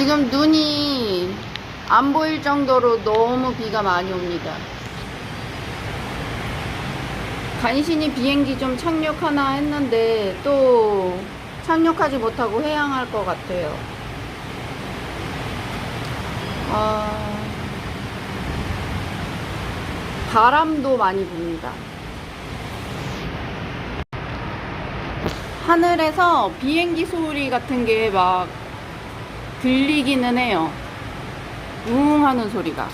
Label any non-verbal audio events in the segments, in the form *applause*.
지금 눈이 안 보일 정도로 너무 비가 많이 옵니다. 간신히 비행기 좀 착륙하나 했는데 또 착륙하지 못하고 회항할 것 같아요. 아, 바람도 많이 붑니다. 하늘에서 비행기 소리 같은 게막 들리기는 해요. 웅 하는 소리가.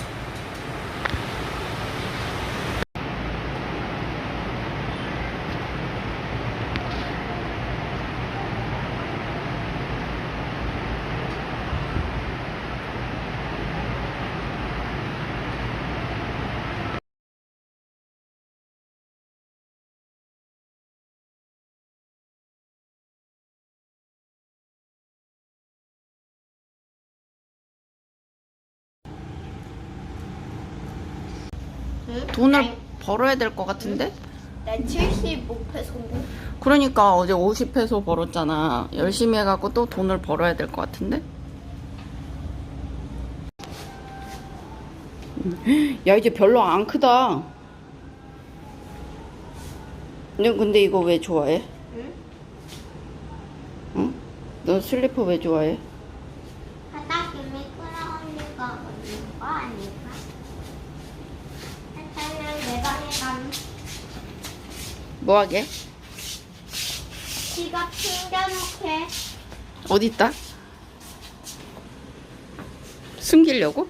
돈을 벌어야 될 것 같은데? 난 75페소인데. 그러니까 어제 50페소 벌었잖아. 열심히 해갖고 또 돈을 벌어야 될 것 같은데? 야, 이제 별로 안 크다. 너 근데 이거 왜 좋아해? 응? 응? 너 슬리퍼 왜 좋아해? 바닥이 미끄러우니까 그런 거 아닐까? 일단은 내 방에 가면 뭐 하게? 지갑 챙겨놓게. 어디 있다? 숨기려고?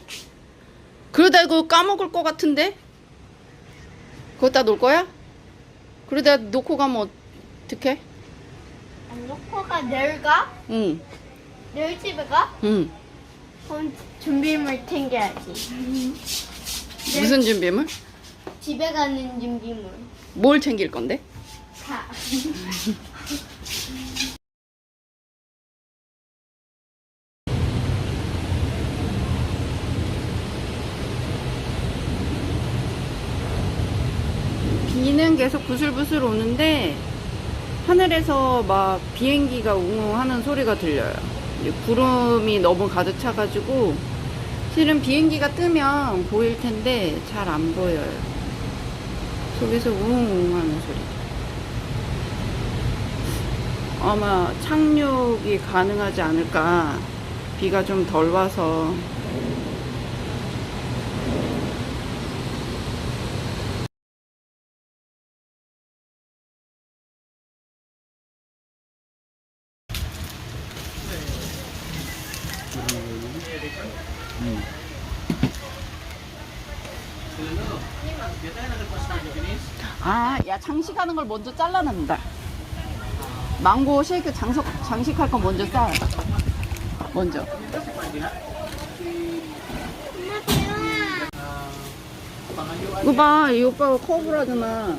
그러다 이거 까먹을 것 같은데? 그거다 놓을 거야? 그러다 놓고 가면 어떡해? 안 놓고 가 내일 가? 응, 내일 집에 가? 응. 그럼 준비물 챙겨야지. 무슨 준비물? 집에 가는 준비물. 뭘 챙길 건데? 다. 비는 계속 부슬부슬 오는데 하늘에서 막 비행기가 웅웅 하는 소리가 들려요. 구름이 너무 가득 차가지고 실은 비행기가 뜨면 보일 텐데 잘 안 보여요. 속에서 웅웅 하는 소리. 아마 착륙이 가능하지 않을까. 비가 좀 덜 와서. 아, 야, 장식하는 걸 먼저 잘라낸다. 망고 쉐이크 장석, 장식할 건 먼저 싸. 먼저. 이거 봐, 이 오빠가 커브를 하잖아.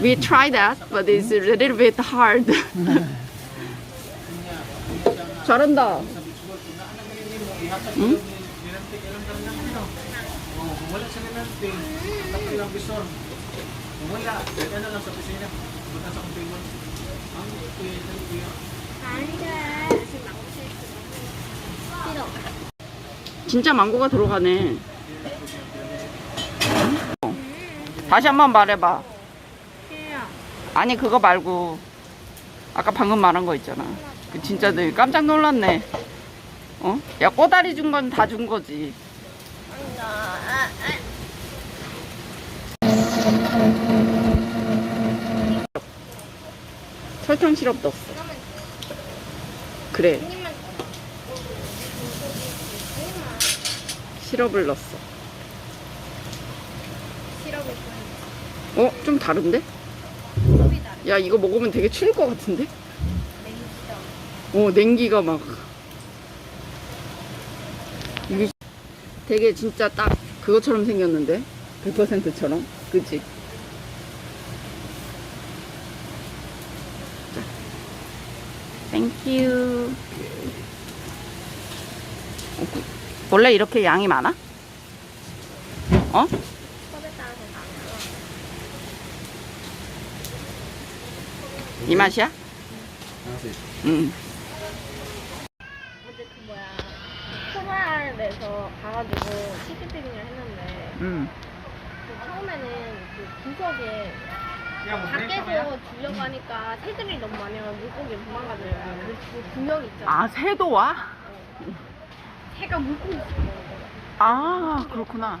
We tried that, but it's a little bit hard. *laughs* 잘한다. 응? Wala kaya na lang sa kusina. Punta sa kumpingon. Ang kuya, kuya. 안 돼. 싫어. 진짜 망고가 들어가네. 어. 다시 한 번 말해봐. 싫어. 아니 그거 말고 아까 방금 말한 거 있잖아. 그 진짜 늘 깜짝 놀랐네. 어? 야 꼬다리 준 건 다 준 거지. 설탕 시럽 넣었어. 그래 시럽을 넣었어. 어? 좀 다른데? 야 이거 먹으면 되게 추울 것 같은데? 어 냉기가 막 이게 되게 진짜 딱 그것처럼 생겼는데 100%처럼 그치? 땡큐 어, 그- 원래 이렇게 양이 많아? 어? 이 맛이야? 응. 어제 그 뭐야 가가지고 시크릿을 했는데 음. 그 처음에는 그 구석에 yan? 밖에서 주려고 하니까 새들이 너무 많아서 물고기 도망가더라고요. 그래서 그 구멍 있잖아. 아, 새도 와? 어. 새가 물고기 있어. 아, 그렇구나.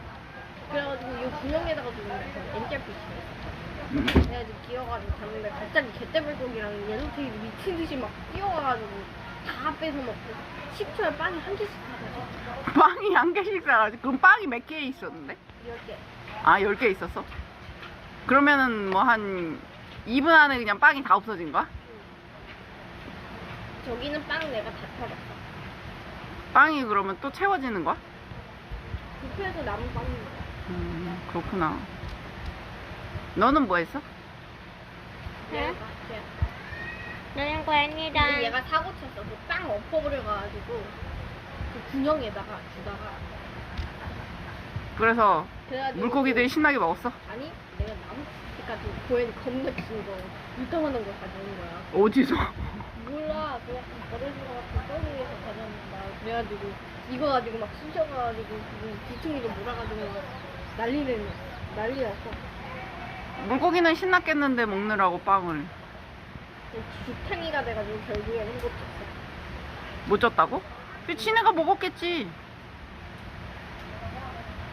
그래가지고 이 구멍에다가 두는 엔젤피쉬. 음. 그래가지고 기어가지고 갔는데 갑자기 개떼물고기랑 예노테이 미친 듯이 막 뛰어와가지고 다 뺏어 먹고 10초에 빵이 한 개씩 사가지고 빵이 한 개씩 사가지고. 그럼 빵이 몇 개 있었는데? 10개. 아, 10개 있었어? 그러면은 뭐 한 2분 안에 그냥 빵이 다 없어진 거야? 저기는 빵 내가 다 털었어. 빵이 그러면 또 채워지는 거야? 뷔페에서 남은 빵인 거야. 음, 그렇구나. 너는 뭐 했어? 네? 너는 고양이다. 근데 얘가 사고 쳤어. 그빵 엎어버려가지고 그 구멍에다가 주다가 그래서 그래가지고 물고기들이 신나게 먹었어? 아니 내가 나무 까지 고양이 겁나 큰거 이따만한 거 가져온 거야. 어디서? 몰라 그냥 버려진 거 같은 떠리에서 가져왔나 그래가지고 이거 가지고 막 쑤셔가지고 그 뒤충이도 몰아가지고 난리를 난리 났어. 물고기는 신났겠는데 먹느라고 빵을 죽탱이가 돼가지고 결국엔 한것 줬어. 못 줬다고? 근데 지네가 먹었겠지.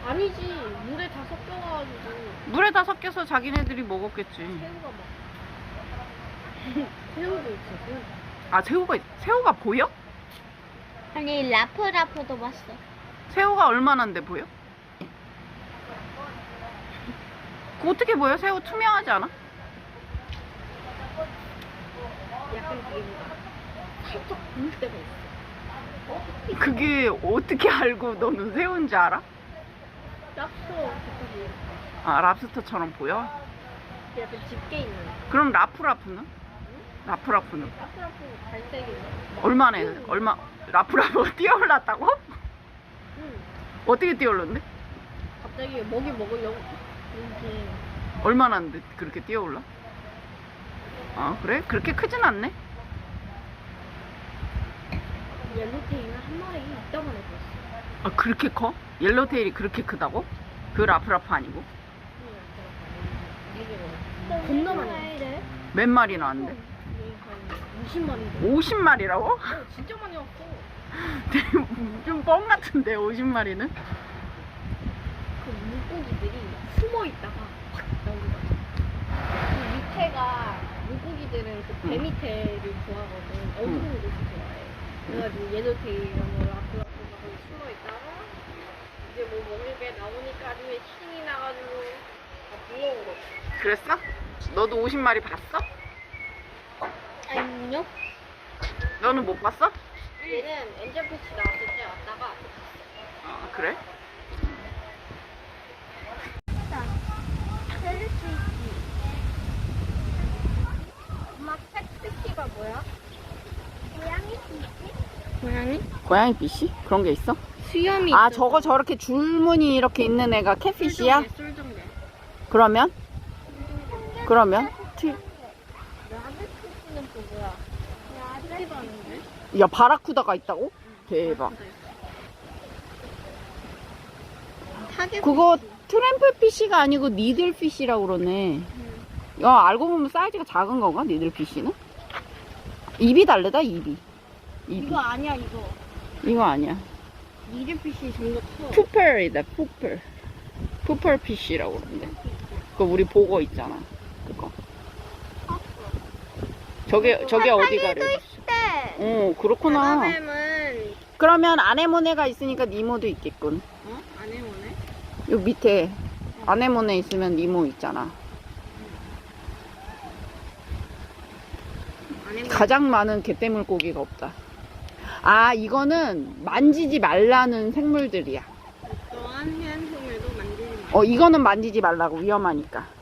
아니지 물에 다 섞여가지고 물에 다 섞여서 자기네들이 먹었겠지. 새우가 막 *laughs* 새우도 있어. 새우. 아 새우가 있- 새우가 보여? 아니 라프라프도 봤어. 새우가 얼마나인데 보여? 그 어떻게 보여? 새우 투명하지 않아? 약간 그게 살짝 때가 있어. 그게 어떻게 알고 너는 새우인지 알아? 랍스터 아 랍스터처럼 보여? 게 약간 집게 있는. 그럼 라프라프는? 라프라프는 랍스터라프 갈색이네. 얼마나 해? 얼마 라프라프가 *laughs* 뛰어올랐다고? 응. 어떻게 뛰어올랐는데? 갑자기 먹이 먹으려고 이렇게 얼마나 하는데 그렇게 뛰어올라? 아 그래? 그렇게 크진 않네? 옐로테이는 한 마리 이따만 해줬어. 아 그렇게 커? 옐로테일이 그렇게 크다고? 그 라프라프 아니고? 겁나 많이 왔어. 몇 마리나 왔는데? 한 50마리. 50마리라고? 어, 진짜 많이 왔어. *laughs* 좀뻥 같은데 50마리는? 그 물고기들이 숨어 있다가 확 나오는 거야. 그 밑에가 물고기들은 그 배 밑에를 좋아하거든. 어두운 곳을 좋아해. 그래가지고 옐로테이랑 라플라플하고 숨어 있다가 이제 뭐 먹을 게 나오니까 아니면 신이 나가지고 다 불러온 거지. 그랬어? 너도 50마리 봤어? 아니요. 너는 못 봤어? 얘는 엔젤피치 나왔을 때 왔다가 아 그래? 엄마 팩스키가 뭐야? 고양이? 고양이? 빛이? 그런 게 있어? 수염이 아 저거 저렇게 줄무늬 이렇게 있는 애가 캣피시야? 쏠정대. 그러면? 그러면? 봤는데? 야 바라쿠다가 있다고? 대박 타겟 그거 트램플피쉬가 아니고 니들피쉬라고 그러네 야 알고 보면 사이즈가 작은 건가? 니들피쉬는? 입이 다르다 입이 입 이 이거 아니야 이거. 이거 아니야 니들피쉬 좀더 커. 푸펄이다 푸펄 푸펄피쉬라고 그러는데 그거 우리 보고 있잖아 그거 저게 저게 어디 가려 네. 어 그렇구나 바다뱀은 그러면 아네모네가 있으니까 니모도 있겠군 어? 아네모네? 요 밑에 아네모네 있으면 니모 있잖아 아네모네. 가장 많은 개떼물고기가 없다 아 이거는 만지지 말라는 생물들이야 또한 해안 생물도 만들지 마. 어 이거는 만지지 말라고 위험하니까